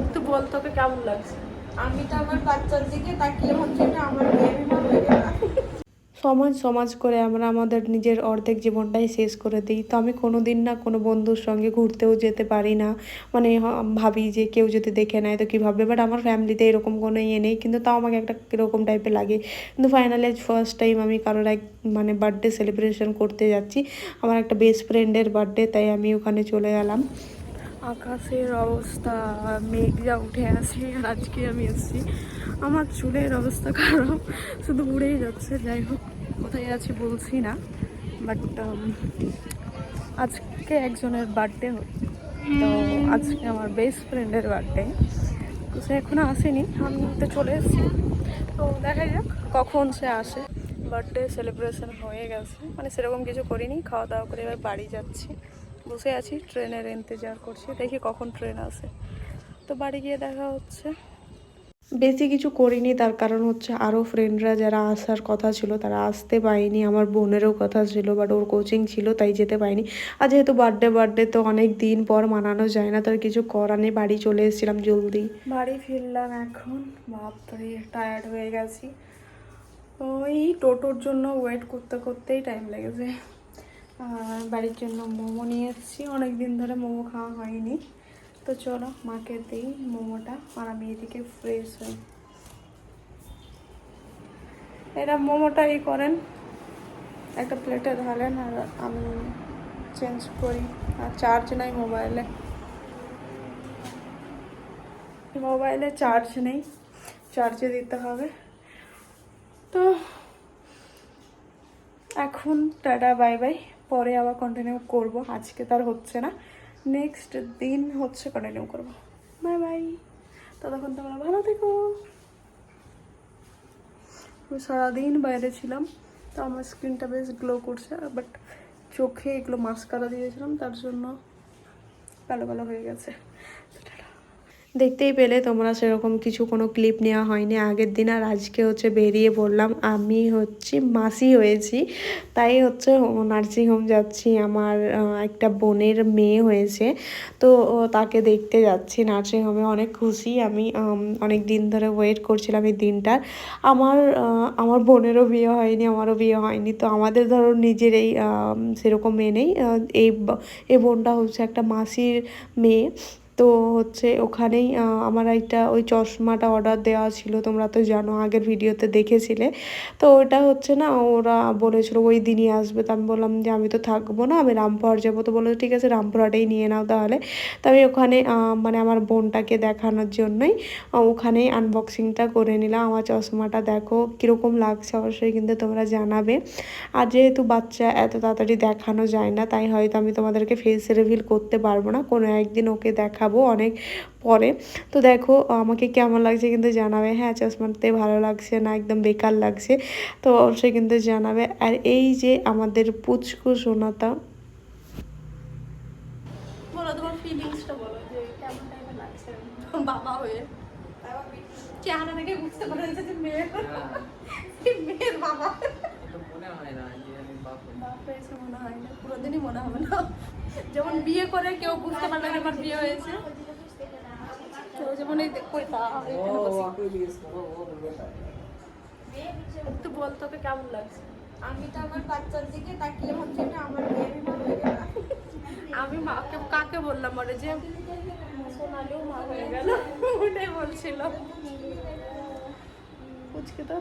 একটু বল তোকে কেমন লাগছে? আমি তো আমার বাচ্চার দিকে তাকিয়ে হচ্ছে যে আমার হয়ে গেল। সমাজ সমাজ করে আমরা আমাদের নিজের অর্ধেক জীবনটাই শেষ করে দিই। তো আমি কোনো দিন না কোনো বন্ধুর সঙ্গে ঘুরতেও যেতে পারি না। মানে ভাবি যে কেউ যদি দেখে নেয় তো কী ভাববে? বাট আমার ফ্যামিলিতে এরকম কোনো ইয়ে নেই। কিন্তু তাও আমাকে একটা কীরকম টাইপের লাগে। কিন্তু ফাইনালি ফার্স্ট টাইম আমি কারোর এক মানে বার্থডে সেলিব্রেশন করতে যাচ্ছি। আমার একটা বেস্ট ফ্রেন্ডের বার্থডে তাই আমি ওখানে চলে গেলাম। আকাশের অবস্থা মেঘ যা উঠে আছে, আর আজকে আমি এসেছি। আমার চুলের অবস্থা খারাপ, শুধু উড়েই যাচ্ছে, যাই হোক, কোথায় আছি বলছি না বাট আজকে একজনের বার্থডে তো আজকে আমার বেস্ট ফ্রেন্ডের বার্থডে তো সে এখনও আসেনি, আমি তো চলে এসেছি। তো দেখা যাক কখন সে আসে। বার্থডে সেলিব্রেশন হয়ে গেছে মানে সেরকম কিছু করিনি খাওয়া দাওয়া করে এবার বাড়ি যাচ্ছি। বসে আছি ট্রেনের ইন্তজার করছি। দেখি কখন ট্রেন আসে। তো বাড়ি গিয়ে দেখা হচ্ছে। বেশি কিছু করিনি তার কারণ হচ্ছে আরও ফ্রেন্ডরা যারা আসার কথা ছিল তারা আসতে পারেনি আমার বোনেরও কথা ছিল বাট ওর কোচিং ছিল তাই যেতে পারিনি আর যেহেতু বার্থডে বার্থডে তো অনেক দিন পর মানানো যায় না তার কিছু করার নেই। বাড়ি চলে এসেছিলাম জলদি। বাড়ি ফিরলাম এখন। বাপরে টায়ার্ড হয়ে গেছি। ওই টোটোর জন্য ওয়েট করতে করতেই টাইম লেগেছে। আর বাড়ির জন্য মোমো নিয়ে এসেছি। অনেক দিন ধরে মোমো খাওয়া হয়নি। তো চলো মাকে দিই মোমোটা আর আমি এদিকে ফ্রেশ হই। এরা মোমোটা ই করেন। একটা প্লেটে ঢালেন আর আমি চেঞ্জ করি। আর চার্জ নাই মোবাইলে মোবাইলে চার্জ নেই। চার্জে দিতে হবে। তো এখন টাটা বাই বাই পরে আবার কন্টিনিউ করব। আজকে তার হচ্ছে না। নেক্সট দিন হচ্ছে কন্টিনিউ করব। বাই বাই ততক্ষণ তোমরা ভালো থেকো। আমি সারাদিন বাইরে ছিলাম, তো আমার স্কিনটা বেশ গ্লো করছে বাট চোখে এগুলো মাস্কারা দিয়েছিলাম, তার জন্য কালো কালো হয়ে গেছে। দেখতেই পেলে তোমরা সেরকম কিছু কোনো ক্লিপ নেওয়া হয়নি। আগের দিন আর আজকে হচ্ছে বেরিয়ে বললাম আমি হচ্ছে মাসি হয়েছি। তাই হচ্ছে নার্সিংহোম যাচ্ছি। আমার একটা বোনের মেয়ে হয়েছে। তো তাকে দেখতে যাচ্ছি নার্সিংহোমে অনেক খুশি। আমি অনেক দিন ধরে ওয়েট করছিলাম এই দিনটার। আমার আমার বোনেরও বিয়ে হয়নি, আমারও বিয়ে হয়নি। তো আমাদের ধরো নিজের এই সেরকম মেয়ে নেই। এই এই বোনটা হচ্ছে একটা মাসির মেয়ে। তো হচ্ছে ওখানেই আমার একটা ওই চশমাটা অর্ডার দেওয়া ছিল, তোমরা তো জানো, আগের ভিডিওতে দেখেছিলে। তো ওটা হচ্ছে না, ওরা বলেছিল ওই দিনই আসবে। তো আমি বললাম যে আমি তো থাকব না, আমি রামপুরহাট যাব। তো বলল ঠিক আছে, রামপুরহাটেই নিয়ে নাও তাহলে। তো আমি ওখানে মানে আমার বোনটাকে দেখানোর জন্যই ওখানেই আনবক্সিংটা করে নিলাম। আমার চশমাটা দেখো কীরকম লাগছে, অবশ্যই কিন্তু তোমরা জানাবে। আর যেহেতু বাচ্চা এত তাড়াতাড়ি দেখানো যায় না, তাই হয়তো আমি তোমাদেরকে ফেস রিভিল করতে পারব না। কোনো একদিন ওকে দেখাবো অনেক পরে। তো দেখো আমাকে কেমন লাগছে কিন্তু জানাবে। হ্যাঁ চশমাতে ভালো লাগছে না একদম বেকার লাগছে। তো অবশ্যই কিন্তু জানাবে। আর এই যে আমাদের পুচকু সোনাটা বলো তোমার ফিলিংসটা বলো যে কেমন টাইপের লাগছে? বাবা হয়ে। চেহারা দেখে বুঝতে পারা যে মেয়ের মেয়ের বাবা এটা মনে হয় না যে আমি বাপ হয়েছে মনে হয় না। কোনোদিনই মনে হবে না। যেমন বিয়ে করে কেউ বুঝতে পারবে না আমার বিয়ে হয়েছে। যেমন এই। একটু বল তোকে কেমন লাগছে? আমি তো আমার বাচ্চার দিকে তাকিয়ে আমার হয়ে গেল আমি মাকে কাকে বললাম ওরে যে সোনালিও মা হয়ে গেল। ওটাই বলছিল। তো